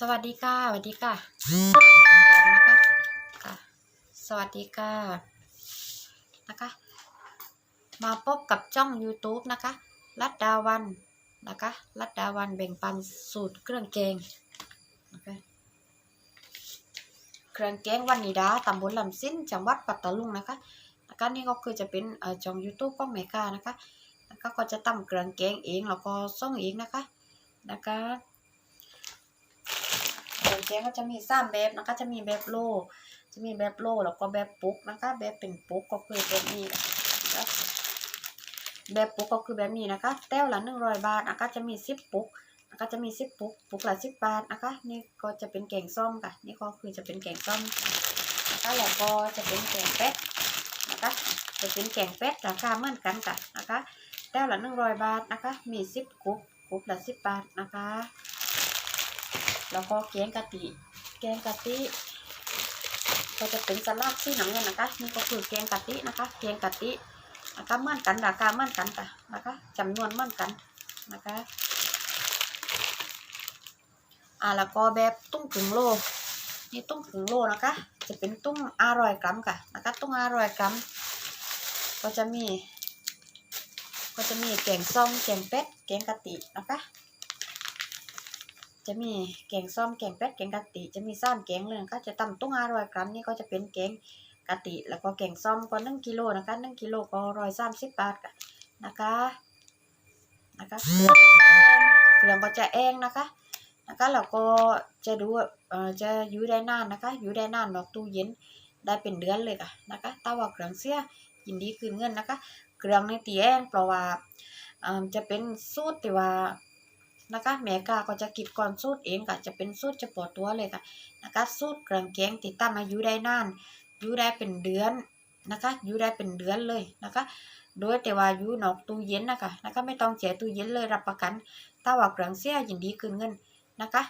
สวัสดีค่ะสวัสดีค่ะของนะคะค่ะ สวัสดีค่ะนะคะ มาพบกับช่อง YouTube นะคะรัดดาวันนะคะรัดดาวันแบ่งปันสูตรเครื่องแกงนะคะเครื่องแกงวันนิดาตำบลลำสิ้นจังหวัดปัตตาลุงนะคะนะคะนี่ก็คือจะเป็นเอ่อช่อง YouTube ของเมกานะคะนะคะก็จะตำเครื่องแกงเองแล้วก็ส่งเองนะคะนะคะ แกงก็จะมีสามแบบนะคะ จะมีแบบโล จะมีแบบโลแล้วก็แบบปุ๊กนะคะ แบบเป็นปุ๊กก็คือแบบนี้นะคะแบบปุ๊กก็คือแบบนี้นะคะ แต้วละหนึ่งร้อยบาทนะคะ จะมีสิบปุ๊กนะคะจะมีสิบปุ๊กปุ๊กละสิบบาทนะคะ นี่ก็จะเป็นแกงส้มค่ะ นี่ก็คือจะเป็นแกงส้มนะคะแล้วก็จะเป็นแกงเป็ดนะคะ จะเป็นแกงเป็ดราคาเหมือนกันค่ะนะคะ แต้วละหนึ่งร้อยบาทนะคะ มีสิบกุ๊กกุ๊กละสิบบาทนะคะ แล้วก็แกงกะทิแกงกะทิก็จะเป็นสลัดที่หนังเงินนะคะนี่ก็คือแกงกะทินะคะแกงกะทินะคะเหมือนกันราคาเหมือนกันค่ะนะคะจำนวนเหมือนกันนะคะอ่าแล้วก็แบบตุ้งถึงโลนี่ตุ้งถึงโลนะคะ จะเป็นตุ้งอร่อยกรัมค่ะนะคะตุ้งอร่อยกรัมก็จะมี ก็จะมีแกงส้มแกงเป็ดแกงกะทินะคะ จะมีแกงส้มแกงเป็ดแกงกะทิจะมีซ้ำแกงเลยนะคะจะตำตุ้งอร่อยกรัมนี่ก็จะเป็นแกงกะทิแล้วก็แกงส้มก็หนึ่งกิโลนะคะหนึ่งกิโลก็ร้อยสามสิบบาทนะคะนะคะเครื่องก็จะแองนะคะนะคะแล้วก็จะดูเอ่อจะอยู่ได้นานนะคะอยู่ได้นานนอกตู้เย็นได้เป็นเดือนเลยค่ะนะคะถ้าว่าเครื่องเสียยินดีคืนเงินนะคะ เครื่องในตีแองเพราะว่าเอ่อจะเป็นสูตรที่ว่า นะคะแม่กาก็จะคิดก่อนสูตรเองค่ะจะเป็นสูตรเฉพาะตัวเลยค่ะนะคะสูตรเครื่องแกงติดตั้งอายุได้นานอยู่ได้เป็นเดือนนะคะอยู่ได้เป็นเดือนเลยนะคะโดยแต่ว่าอยู่นอกตู้เย็นนะคะนะคะไม่ต้องเสียตู้เย็นเลยรับประกัน ถ้าว่าเครื่องเสียยินดีคืนเงินนะคะ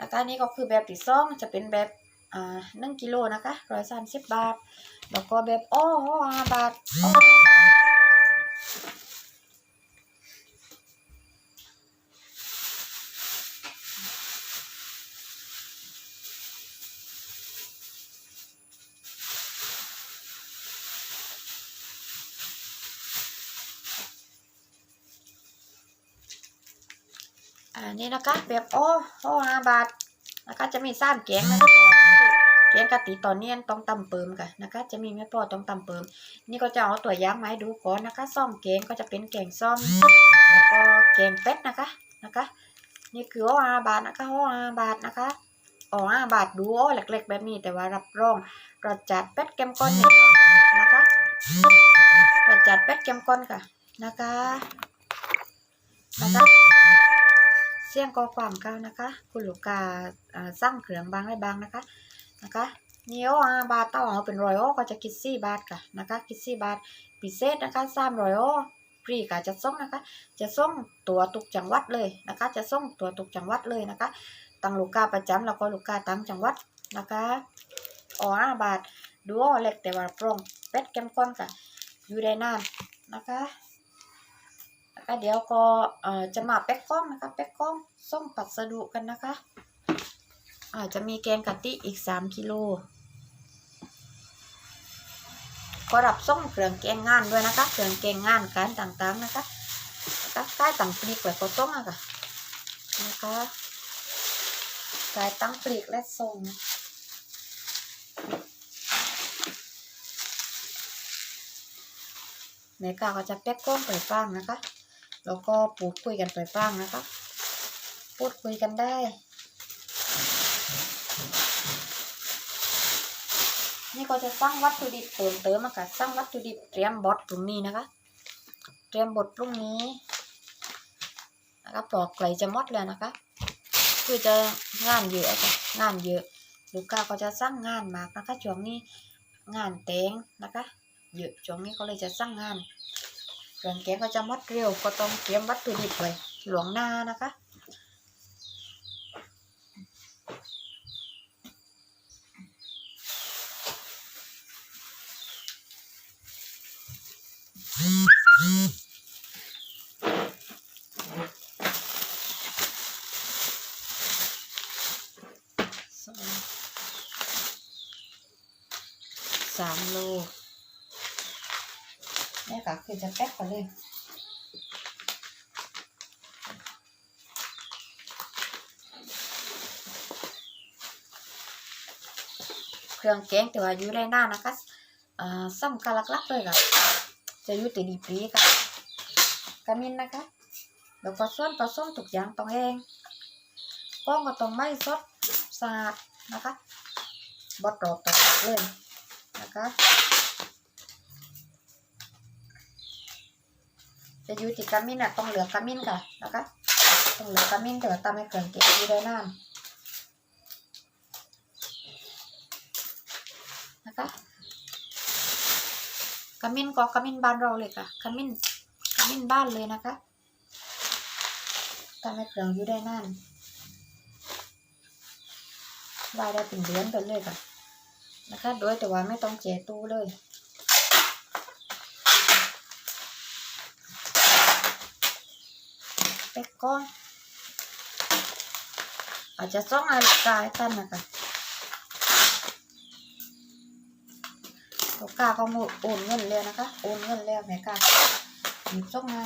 นะคะนี่ก็คือแบบที่สองจะเป็นแบบอ่าหนึ่งกิโลนะคะร้อยสามสิบบาท แล้วก็แบบอ้อห้าบาทอ้อห้าบาท นี่นะคะ แบบโอ้โอ้ห้าบาทนะคะ จะมีสามแกงนะคะตัวนี้คือแกงกะทิตอนเนียนต้องตำเปิมค่ะนะคะ จะมีแม่พ่อต้องตำเปิม นี่ก็จะเอาตัวย่างมาให้ดูก่อนนะคะซ่อมแกงก็จะเป็นแกงซ่อมแล้วก็แกงเป็ดนะคะนะคะ นี่คือโอ้ห้าบาทนะคะโอ้ห้าบาทนะคะโอ้ห้าบาทดูโอ้เล็กๆแบบนี้แต่ว่ารับรองรสจัดเป็ดเค็มข้นแน่นอนค่ะนะคะรสจัดเป็ดเค็มข้อนค่ะนะคะนะคะ สียงกอความเก้านะคะคุณลูกกาสร้างเครื่องบางได้บางนะคะนะคะนี่โอห้าบาทต่อเอาเป็นรอยโอก็จะคิดสี่บาทค่ะนะคะคิดสี่บาทพิเศษนะคะสามรอยโอฟรีค่ะจะส่งนะคะ จะส่งตัวตุกจังหวัดเลยนะคะ จะส่งตัวตุกจังหวัดเลยนะคะตังลูกค้าประจำแล้วก็ลูกค้าตั้งจังหวัดนะคะอ๋อห้าบาทดูโอเล็กแต่ว่าโปร่งเป็ดแกมก้อนค่ะ อยู่ได้นานนะคะ นะคะเดี๋ยวก็จะมาแพ็คกล้องนะคะแพ็คกล้องส่งปัสดุกันนะคะอาจจะมีแกงกะทิอีกสามกิโลก็รับส่งเครื่องแกงงานด้วยนะคะเครื่องแกงงานการต่างๆนะคะนะคะใต้ต่างปลีกไว้ก็ส่งอะค่ะนะคะใต้ตั้งปลีกและส่งแม่กาก็จะแพ็คกล้องไปฟังนะคะ แล้วก็พูดคุยกันไปบ้างนะคะ พูดคุยกันได้ นี่ก็จะสร้างวัตถุดิบเติมเติมอะค่ะสร้างวัตถุดิบเตรียมบอทพรุ่งนี้นะคะ เตรียมบทพรุ่งนี้นะคะปลอกไก่จะมดแล้วนะคะ คือจะงานเยอะค่ะงานเยอะลูกค้าก็จะสร้างงานมากนะคะช่วงนี้งานแต่งนะคะเยอะช่วงนี้ก็เลยจะสร้างงาน เครื่องแกงก็จะมัดเร็วก็ต้องเตรียมวัตถุดิบไว้หลวงหน้านะคะสามโล นี่ค่ะคือจะแป๊กก่อนเลยเครื่องแกงแต่ว่าอยู่ได้นานนะคะอ่าสำคัญหลักๆเลยค่ะจะอยู่ตีดีปรีค่ะกระมินนะคะแล้วก็ส่วนผสมทุกอย่างต้องแห้งก้องก็ต้องไม่สดสะอาดนะคะบดรอบตลอดเลยนะคะ จะอยู่ที่กระมินอะต้องเหลือกระมินค่ะนะคะต้องเหลือกระมินแต่ว่าตามให้เครื่องแกงอยู่ได้นานนะคะขมิ้นก็ขมิ้นบ้านเราเลยค่ะขมิ้นขมิ้นบ้านเลยนะคะทำให้เครื่ออยู่ได้นานไว้ได้เป็นเดือนไปเลยค่ะนะคะโดยแต่ว่าไม่ต้องเจตู้เลย ไปก่อนอาจจะต้องอาลูกกายตั้นนะคะลูกค้าก็มาโอนเงินแล้วนะคะ โอนเงินแล้วแม่กาหยิบส่งมา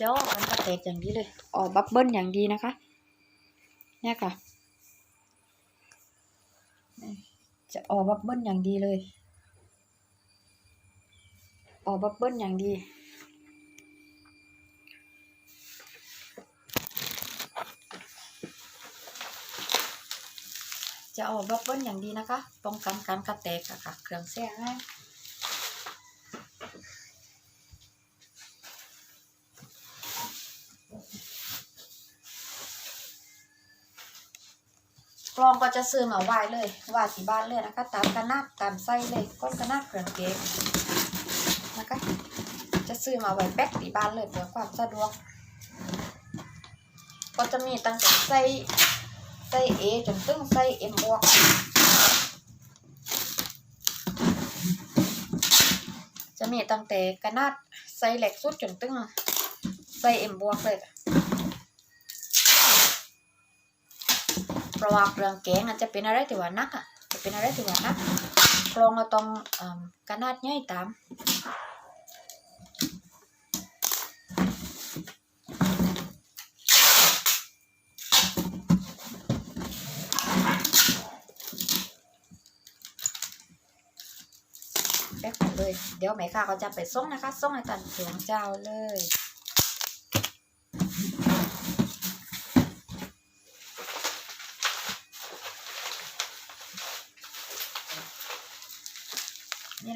จ้าอันกระเตกอย่างนี้เลย ออกบับเบิ้ลอย่างดีนะคะ เนี่ยค่ะ จะออกบับเบิ้ลอย่างดีเลย ออกบับเบิ้ลอย่างดี จะออกบับเบิ้ลอย่างดีนะคะ ป้องกันการกระแตกค่ะ เครื่องแท้ง่า ก็จะซื้อมาไว้เลยว่าที่บ้านเลยนะคะ ตามขนาดตามไส้เลยก้นขนาดเครื่องเกงนะคะ จะซื้อมาไว้แป๊กที่บ้านเลยเพื่อความสะดวก ก็จะมีตั้งแต่ไส้ไส้เอจนถึงไส้เอ็มบวกจะมีตั้งแต่ขนาดไส้เล็กสุดจนถึงไส้เอ็มบวกเลยค่ะเพ ราะว่าเครื่องแกงอาจจะเป็นอะไรที่ว่านักอะจะเป็นอะไรที่ว่านักกรองเราต้องเอ่อขนาดใหญ่ตามแป๊บเลย เดี๋ยวแม่ค้าเขาจะไปส่งนะคะส่งให้ตันสวงเจ้าเลย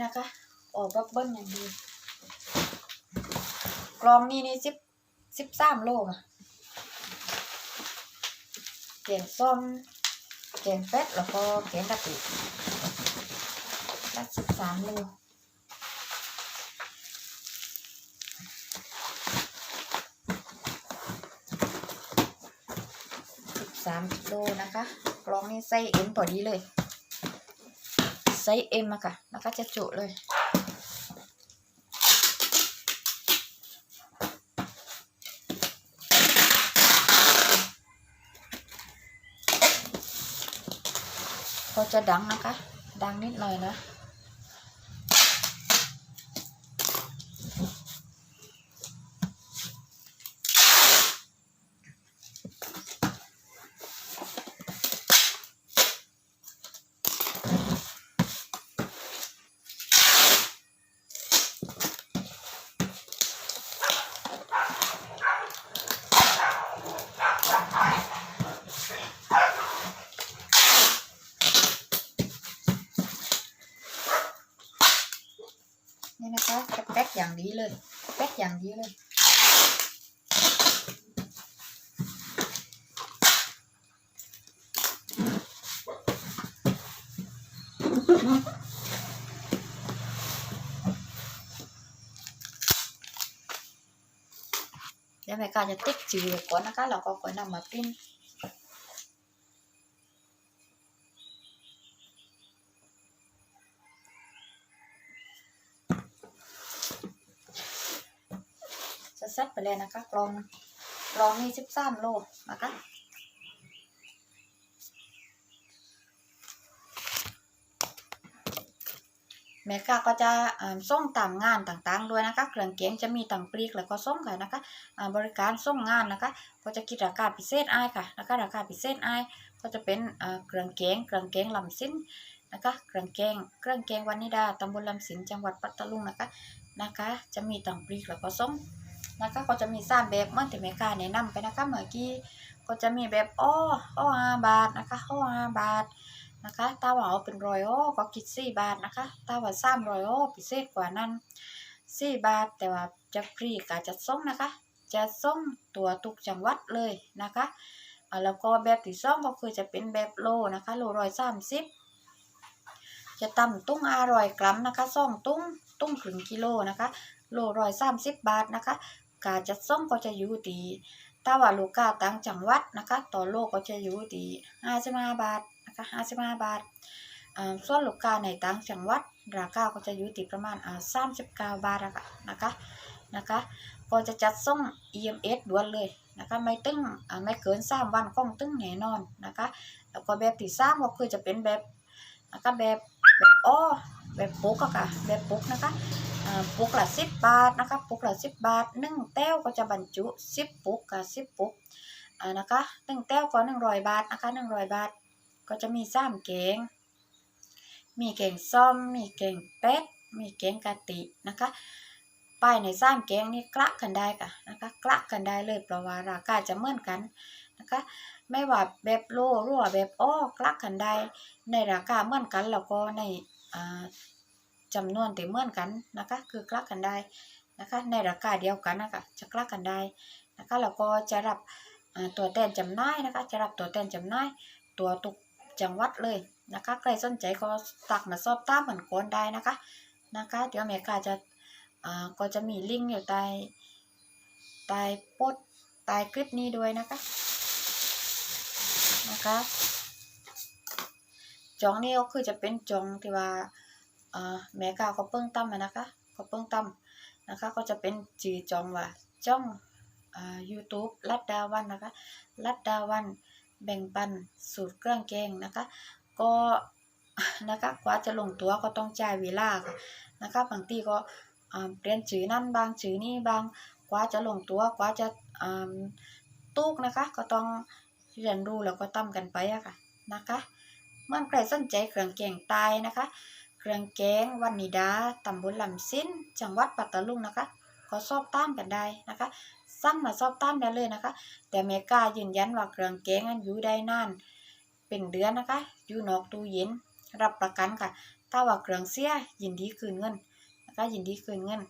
นะคะ ออกบับเบิ้ลอย่างดีกลองนี่นี่สิบสิบสามโลค่ะแกงส้มแกงเป็ดแล้วก็แกงกะปิละสิบสามโลสิบสามโลนะคะกลองนี่ไส้เอ็มพอดีเลย ไส้เอ็มอะค่ะแล้วก็จะจุเล นะคะดังนิดหน่อยนะนี่นะคะจะแป๊กอย่างดีเลยแป๊กอย่างดีเลยเดี๋ยวแม่กาจะติ๊กจืดไว้ก่อนนะคะแล้วก็ค่อยนำมาปิ้น ซ็ตไปเลยนะคะ กลองกลองนี่สิบสามโลนะคะแม่ค้าก็จะส่งตามงานต่างๆด้วยนะคะ เครื่องเกียงจะมีต่างปลีกแล้วก็ส่งค่ะนะคะบริการส่งงานนะคะ ก็จะคิดราคาพิเศษอ้ายค่ะนะคะราคาพิเศษอ้ายก็จะเป็นเครื่องเกียงเครื่องเกียงลำสิ้นนะคะ เครื่องแกงเครื่องแกงวันนิดาตำบลลำสินจังหวัดปัตตานีนะคะนะคะ จะมีต่างปลีกแล้วก็ส่ง นะคะก็จะมีสามแบบเมื่อนที่แม่ค้าแนะนำไปนะคะเมื่อกี้ก็จะมีแบบอ้ออ้อห้าบาทนะคะอ้อห้าบาทนะคะถ้าว่าเอาเป็นรอยอ้ก็คิดสี่บาทนะคะถ้าว่าสามรอยอ้อพิเศษกว่านั้นสี่บาทแต่ว่าจะฟรีกาจะส่งนะคะ จะส่งตัวทุกจังหวัดเลยนะคะแล้วก็แบบที่สองก็คือจะเป็นแบบโลนะคะโลร้อยสามสิบจะตำตุ้งอร่อยกรัมนะคะส่องตุ้งตุ้งครึ่งกิโลนะคะโลร้อยสามสิบบาทนะคะ กาจะส่งก็จะอยู่ที่ถ้าว่าลูกค้าต่างจังหวัดนะคะ ต่อโลกก็จะอยู่ที่ห้าสิบห้าบาทนะคะ55บาทอ่าส่วนลูกค้าในต่างจังหวัด ราคาก็จะอยู่ที่ประมาณอ่า39บาทอะค่ะนะคะนะคะก็จะจัดส่ง EMS ด่วนเลยนะคะไม่ตึงอ่าไม่เกิน3วันก้องตึงแน่นอนนะคะแล้วก็แบบที่สามก็คือจะเป็นแบบนะคะแบบแบบอ้อแบบปุ๊กอะค่ะแบบปุ๊กนะคะ ปุกละ10บาทนะคะปุกละ10บาทหนึ่งแต้วก็จะบรรจุ10ปุกกับ10ปุกนะคะหนึ่งแต้วก็100บาทนะคะ100บาท ก็จะมีซ้ำแกงมีแกงส้มมีแกงเป็ดมีแกงกะตินะคะป้ายในซ้ำแกงนี่กละกันได้ค่ะนะคะกละกันได้เลยเพราะว่าราคาจะเหมือนกันนะคะไม่ว่าแบบโลรือว่าแบบอ้อกละกันได้ในราคาเหมือนกันแล้วก็ในอ่า จำนวนที่เหมือนกันนะคะ คือกละกันได้นะคะ ในราคาเดียวกันนะคะจะกละกันได้นะคะแล้วก็จะรับตัวแทนจำหน่ายนะคะ จะรับตัวแทนจำหน่ายตัวตุกจังหวัดเลยนะคะ ใครสนใจก็ตักมาสอบตามเหมือนกันได้นะคะนะคะ เดี๋ยวแม่กาจะก็จะมีลิงก์อยู่ใต้ใต้โพสต์ใต้คลิปนี้ด้วยนะคะนะคะจองนี่ก็คือจะเป็นจองที่ว่า แม่กาก็เปิ้งตั้มนะคะก็เปิ้งตั้มนะคะ ก็จะเป็นจือจองว่าจ้องอ่า YouTube ลัดดาวันนะคะลัดดาวันแบ่งปันสูตรเครื่องแกงนะคะ ก็นะคะกว่าจะลงตัวก็ต้องจ่ายเวลาค่ะนะคะบางทีก็เปลี่ยนชื่อนั่นบางชื่อนี่บางกว่าจะลงตัวกว่าจะตูกนะคะ ก็ต้องเรียนรู้แล้วก็ตั้มกันไปอะค่ะนะคะเมื่อใครสนใจเครื่องแกงตายนะคะ เรื่องแกงวันนิดาตำบลลำสิ้น จังหวัดปัตตานีนะคะก็สอบตามกันได้นะคะสั่งมาสอบตามได้เลยนะคะ แต่เมกายืนยันว่าเครื่องแกงนั้นอยู่ได้นาน เป็นเดือนนะคะ อยู่นอกตู้เย็น รับประกันค่ะ ถ้าว่าเครื่องเสียยินดีคืนเงินนะคะยินดีคืนเงิน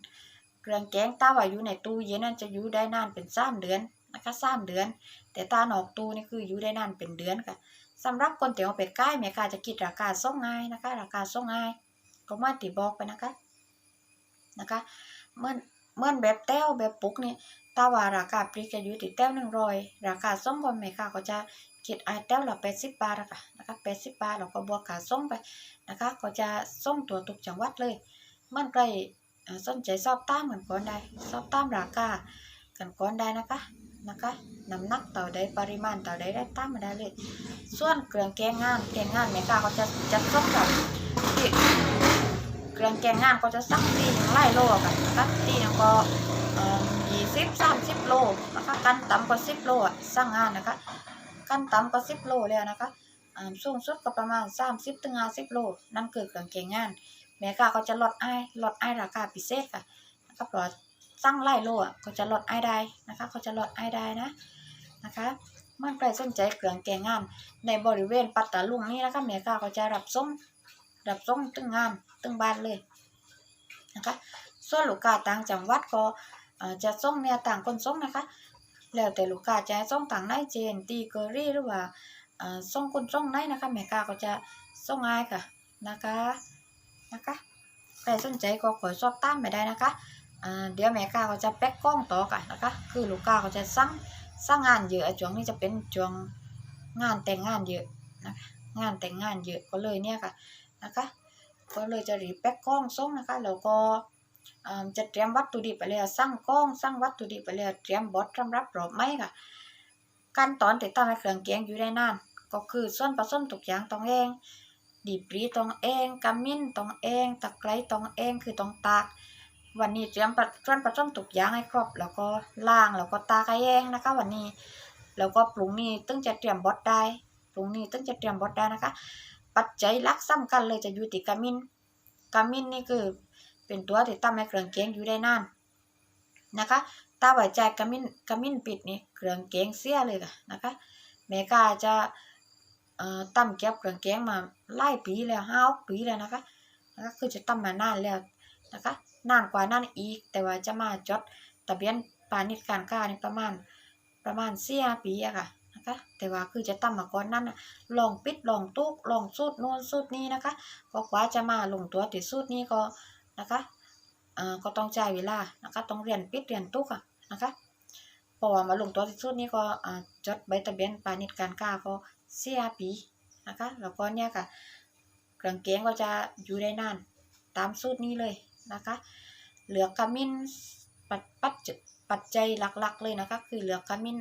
เครื่องแกงถ้าว่าอยู่ในตู้เย็นนั้นจะอยู่ได้นานเป็นสามเดือนนะคะสามเดือน แต่ถ้านอกตู้นี่คืออยู่ได้นานเป็นเดือนค่ะสำหรับคนที่เอาไปใกล้เมกาจะคิดราคาส่งง่ายนะคะ ราคาส่งง่าย ก็มาติบอกไปนะคะนะคะเมื่อเมื่อแบบแต้วแบบปุกเนี่ถ้าว่าราคาปลีกจะอยู่ที่แต้วหนึ่งร้อยราคาส่งก็แม่ค้าก็จะคิดไอ้แต้วละแปดสิบบาทอะค่ะนะคะแปดสิบบาทเราก็บวกค่าส่งไปนะคะก็จะส่งตัวทุกจังหวัดเลยเมันใกล้สนใจสอบตามเหมือนก่อนได้สอบตามราคากันก่อนได้นะคะนะคะน้ำหนักเต่าใดปริมาณเต่าใดได้ตามมาได้เลย ส่วนเครื่องแกงงานแกงงานแม่ค้าก็จะจัดส่งกับ เครื่องแกงงานก็จะสั่งตีหนึ่งไล่โลกันนะคะตีหนึงก็ยี่สิบสามสิบโลนะคะกันต่ำกว่าสิบโลอะสร้างงานนะคะ กันต่ำกว่าสิบโลแล้วนะคะอ่าสูงสุดก็ประมาณสามสิบถึงห้าสิบโลนั่นคือเครื่องเกงงาน แม่ค้าก็จะลดไอ้ลดไอ้ราคาพิเศษค่ะนะคะเพราะสร้างไล่โลอะก็จะลดไอ้ได้นะคะเขาจะลดไอ้ได้นะนะคะมันใครสนใจเครื่องแกงงานในบริเวณปัตตาลุงนี่นะคะแม่ค้าก็จะรับส่ง รับส่งตึงงานตึงบ้านเลยนะคะส่วนลูกค้าต่างจังหวัดก็จะส่งเนี่ยต่างคนส่งนะคะ แล้วแต่ลูกค้าจะส่งต่างไหนเจนตีเกอรี่หรือว่าส่งคนส่งไหนนะคะแม่ค้าก็จะส่งง่ายค่ะนะคะนะคะใครสนใจก็ขอสอบตามไปได้นะคะเดี๋ยวแม่ค้าก็จะแพ็คกล้องต่อกันนะคะ คือลูกค้าก็จะสั่งสั่งงานเยอะช่วงนี้จะเป็นช่วงงานแต่งงานเยอะนะคะงานแต่งงานเยอะก็เลยเนี่ยค่ะ นะคะ ก็เลยจะรีบแพ็คกล้องส่งนะคะ แล้วก็จะเตรียมวัตถุดิบไปแล้วสั่งกล้องสั่งวัตถุดิบไปแล้วเตรียมบดสำหรับรอบไหมค่ะ ขั้นตอนติดตั้งเครื่องแกงอยู่ได้นาน ก็คือส่วนผสมทุกอย่างต้องเอง ดีปรีต้องเองกำมิ้นต้องเอง ตะไคร้ต้องเองคือต้องตาก วันนี้เตรียมส่วนผสมทุกอย่างให้ครบ แล้วก็ล้างแล้วก็ตากให้เองนะคะ วันนี้ แล้วก็ปรุงนี้ตึงจะเตรียมบดได้ปรุงนี้ตึงจะเตรียมบดได้นะคะ ปัจจัยลักสำคัญเลยจะอยู่ที่กำมิ้นกำมิ้นนี่คือเป็นตัวที่ทำให้เครื่องแกงอยู่ได้นานนะคะถ้าไว้ใจกำมิ้นกำมิ้นปิดนี่เครื่องแกงเสียเลยค่ะนะคะแม่ก็จะเอ่อตำเก็บเครื่องแกงมาหลายปีแล้วห้าปีแล้วนะคะนะคะคือจะตำมมานานแล้วนะคะนานกว่านั้นอีก แต่ว่าจะมาจดทะเบียนปานิชการค้านี่ประมาณประมาณเสียปีอะค่ะ นะคะ แต่ว่าคือจะตำมาก่อนนั้นน่ะลองปิดลองตุกลองสูตรโน้นสูตรนี้นะคะก็กว่าจะมาลงตัวติดสูตรนี้ก็นะคะเอ่อก็ต้องจ่ายเวลานะคะต้องเรียนปิดเรียนตุกอะนะคะพราะว่ามาลงตัวที่สุดนี้ก็อ่าจดใบทะเบียนพาณิชการค้าก็เสียปีนะคะแล้วก็เนี่ยค่ะเครื่องเกงก็จะอยู่ได้นานตามสูตรนี้เลยนะคะ เหลือกขมิ้นปัดปัดปัจจัยหลักๆเลยนะคะ คือเหลือกขมิ้น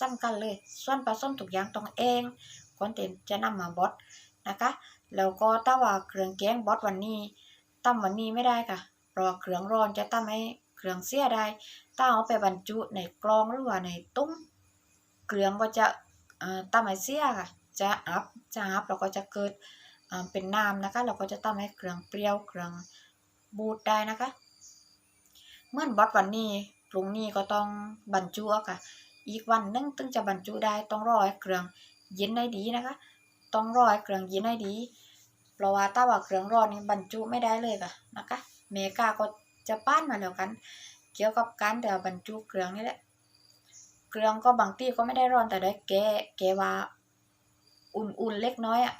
สำคัญเลย ส่วนผสมทุกอย่างต้องเองก่อนเต็มจะนำมาบดนะคะแล้วก็ถ้าว่าเครื่องแกงบดวันนี้ตั้มวันนี้ไม่ได้ค่ะราะว่าเครื่องร้อนจะทำให้เครื่องเสียได้ถ้าเอาไปบรรจุในกลองหรือว่าในตุ้มเครื่องก็จะเอ่อทำให้เสียค่ะ จะอับจะอับแล้วก็จะเกิดเอ่อเป็นน้ำนะคะเราก็จะทำให้เครื่องเปรี้ยวเครื่องบูดได้นะคะ เมื่อบดวันนี้พรุ่งนี้ก็ต้องบรรจุค่ะ อีกวันหนึงถึงจะบรรจุได้ต้องรอให้เครื่องเย็นให้ดีนะคะ ต้องรอให้เครื่องเย็นให้ดีเพราะว่าถ้าว่าเครื่องร้อนนี่บรรจุไม่ได้เลยค่ะนะคะเมกาก็จะป้านมาแล้วกัน เกี่ยวกับการแต่บรรจุเครื่องนี่แหละเครื่องก็บางที่ก็ไม่ได้ร้อนแต่ได้แก่แกว่าอุ่นๆเล็กน้อยอะ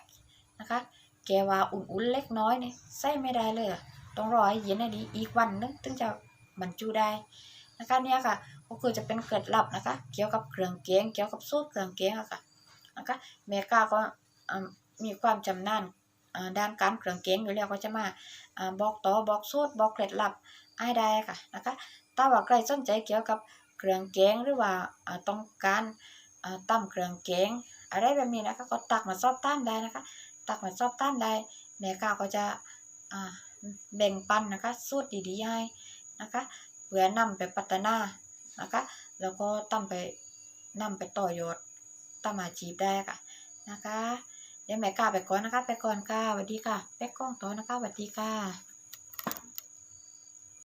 นะคะ แกว่าอุ่นๆเล็กน้อยนี่ใส่ไม่ได้เลยต้องรอให้เย็นให้ดีอีกวันนึงถึงจะบรรจุได้นะคะเนี่ยค่ะ ก็คือจะเป็นเกล็ดลับนะคะ เกี่ยวกับเครื่องแกงเกี่ยวกับสูตรเครื่องแกงอะค่ะนะคะเมกาก็มีความจำนาญอ่าด้านการเครื่องแกงอยู่แล้วก็จะมาบอกต่อบอกสูตรบอกเคล็ดลับให้ได้ค่ะนะคะถ้าว่าใครสนใจเกี่ยวกับเครื่องแกงหรือว่าต้องการอ่าตำเครื่องแกงอะไรแบบนี้นะคะก็ตักมาสอบถามได้นะคะ ตักมาสอบถามได้แม่กาก็จะแบ่งปันนะคะสูตรดีๆให้นะคะเพื่อนำไปพัฒนา นะคะ แล้วก็ตำไปนำไปต่อยอดตำอาชีพได้ค่ะนะคะเดี๋ยวแม่กล้าไปก่อนนะคะ ไปก่อนค่ะสวัสดีค่ะไปกล้องต่อนะคะสวัสดีค่ะ